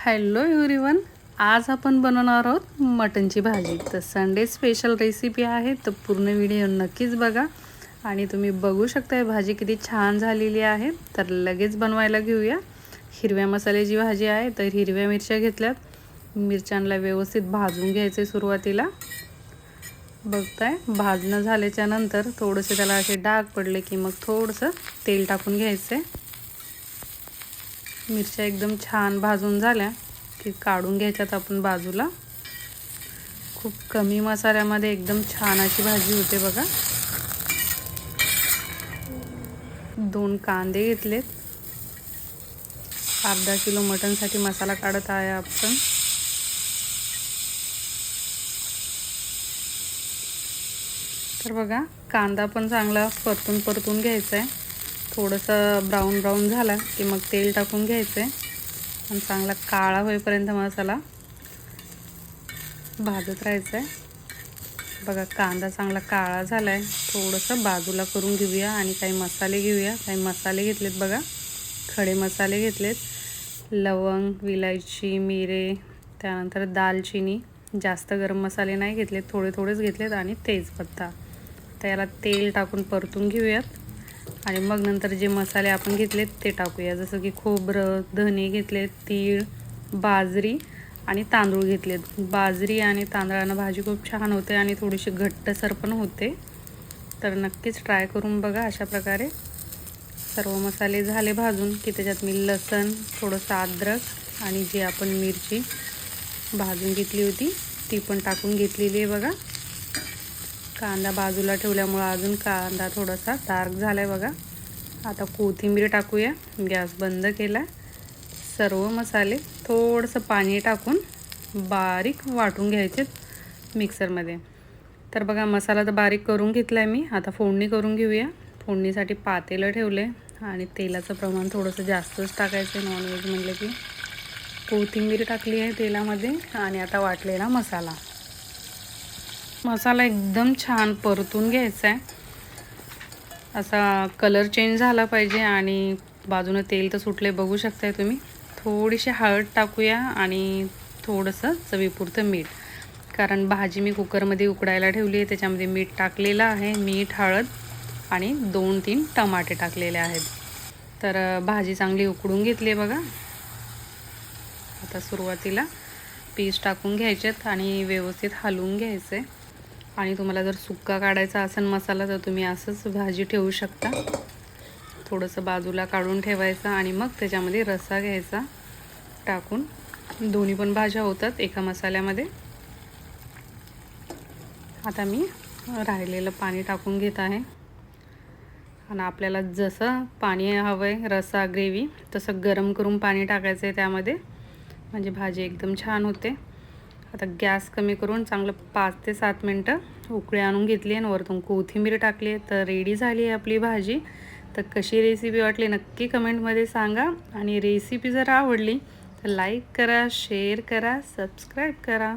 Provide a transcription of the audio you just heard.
Hello everyone आज आपण बनवणार आहोत मटनची भाजी. तर संडे स्पेशल रेसिपी आहे तर पूर्ण व्हिडिओ नक्कीच बघा. आणि तुम्ही बघू शकताय भाजी किती छान झालेली आहे. तर लगेच बनवायला घेऊया. हिरव्या मसाल्याची भाजी आहे तर हिरव्या मिरच्या घेतल्यात. मिरच्यांना व्यवस्थित भाजून घ्यायचे सुरुवातीला. बघताय भाजणं झाल्याच्यानंतर थोडंसं त्याला असे डाग पडले की मग थोडंसं तेल टाकून घ्यायचं आहे मिरच्या एकदम छान भाजून झाल्या की काढून घ्यायच्यात आपण बाजूला. खूप कमी मसाल्यामध्ये एकदम छान अशी भाजी होते बघा. दोन कांदे घेतलेत. अर्धा किलो मटनसाठी मसाला काढत आहे आपण. तर बघा कांदा पण चांगला परतून परतून घ्यायचा आहे थोडंसं ब्राऊन ब्राऊन झाला की मग तेल टाकून घ्यायचं आहे आणि चांगला काळा होईपर्यंत मसाला भाजत राहायचं आहे बघा कांदा चांगला काळा झाला आहे थोडंसं बाजूला करून घेऊया आणि काही मसाले घेऊया. काही मसाले घेतलेत बघा. खडे मसाले घेतलेत. लवंग विलायची मिरे त्यानंतर दालचिनी. जास्त गरम मसाले नाही घेतलेत. थोडे थोडेच घेतलेत आणि तेजपत्ता. त्याला तेल टाकून परतून घेऊयात. आणि मग नंतर जे मसाले आपण घेतलेत ते टाकूया. जसं की खोबरं धने घेतलेत तीळ बाजरी आणि तांदूळ घेतलेत. बाजरी आणि तांदळानं भाजी खूप छान होते आणि थोडीशी घट्टसर पण होते. तर नक्कीच ट्राय करून बघा अशा प्रकारे. सर्व मसाले झाले भाजून की त्याच्यात मी लसण थोडंसं अद्रक आणि जी आपण मिरची भाजून घेतली होती ती पण टाकून घेतलेली आहे बघा. कांदा बाजूला ठेवल्यामुळं अजून कांदा थोडासा डार्क झाला आहे बघा. आता कोथिंबीर टाकूया. गॅस बंद केला. सर्व मसाले थोडंसं पाणी टाकून बारीक वाटून घ्यायचे मिक्सरमध्ये. तर बघा मसाला तर बारीक करून घेतला आहे मी. आता फोडणी करून घेऊया. फोडणीसाठी पातेलं ठेवले आणि तेलाचं प्रमाण थोडंसं जास्तच टाकायचं आहे नॉनव्हेज म्हटलं की कोथिंबीर टाकली आहे तेलामध्ये आणि आता वाटलेला मसाला. मसाला एकदम छान परतून घ्यायचा आहे असा कलर चेंज झाला पाहिजे आणि बाजूनं तेल तर सुटले बघू शकताय तुम्ही. थोडीशी हळद टाकूया आणि थोडंसं चवीपुरतं मीठ. कारण भाजी मी कुकरमध्ये उकडायला ठेवली आहे त्याच्यामध्ये मीठ टाकलेलं आहे मीठ हळद आणि दोन तीन टमाटे टाकलेले आहेत. तर भाजी चांगली उकडून घेतली आहे बघा. आता सुरुवातीला पीस टाकून घ्यायचेत आणि व्यवस्थित हलवून घ्यायचं आहे आणि तुम्हाला जर सुक्का काढायचा असेल मसाला तर तुम्ही असंच भाजी ठेवू शकता. थोडंसं बाजूला काढून ठेवायचं आणि मग त्याच्यामध्ये रस्सा घ्यायचा. टाकून दोन्ही पण भाज्या होतात एका मसाल्यामध्ये. आता मी राहिलेलं पाणी टाकून घेत आहे. आणि आपल्याला जसं पाणी हवं आहे रसा ग्रेव्ही तसं गरम करून पाणी टाकायचं आहे त्यामध्ये. म्हणजे भाजी एकदम छान होते. आता गॅस कमी करून चांगलं पाच ते सात मिनटं उकळी आणून घेतली आणि वरतून कोथिंबीर टाकली. आहे तर रेडी झाली आहे आपली भाजी. तर कशी रेसिपी वाटली नक्की कमेंटमध्ये सांगा. आणि रेसिपी जर आवडली तर लाईक करा शेअर करा सबस्क्राईब करा.